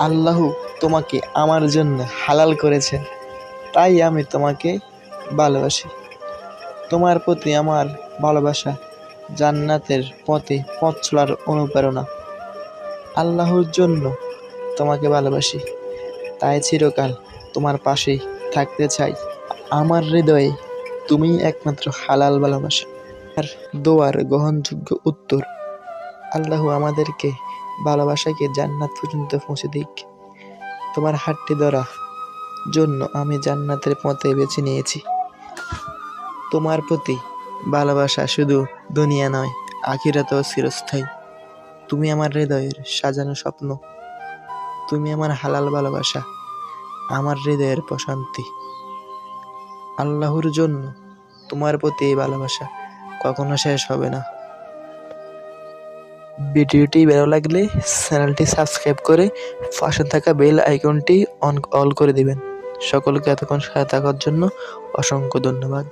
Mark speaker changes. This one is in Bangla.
Speaker 1: আল্লাহ তোমাকে আমার জন্য হালাল করেছেন তাই আমি তোমাকে ভালোবাসি। তোমার প্রতি আমার ভালোবাসা জান্নাতের পথে পথ চলার অনুপ্রেরণা। আল্লাহর জন্য তোমাকে ভালোবাসি। তাই চিরকাল তোমার পাশেই থাকতে চাই। আমার হৃদয়ে তুমিই একমাত্র হালাল ভালোবাসা। আর দোয়ার গ্রহণযোগ্য উত্তর আল্লাহ আমাদেরকে ভালোবাসাকে জান্নাত পর্যন্ত পৌঁছে দিক। তোমার হাতটি ধরা, জন্য আমি জান্নাতের পথে বেছে নিয়েছি। তোমার প্রতি ভালোবাসা শুধু দুনিয়া নয়, আখিরাতেও চিরস্থায়ী। তুমি আমার হৃদয়ের সাজানো স্বপ্ন। তুমি আমার হালাল ভালোবাসা, আমার হৃদয়ের প্রশান্তি। আল্লাহর জন্য তোমার প্রতি এই ভালোবাসা কখনো শেষ হবে না। ভিডিওটি ভালো লাগলে চ্যানেলটি সাবস্ক্রাইব করে পাশে থাকা বেল আইকনটি অন অল করে দিবেন। সকলকে এতক্ষণ সাথে থাকার জন্য অসংখ্য ধন্যবাদ।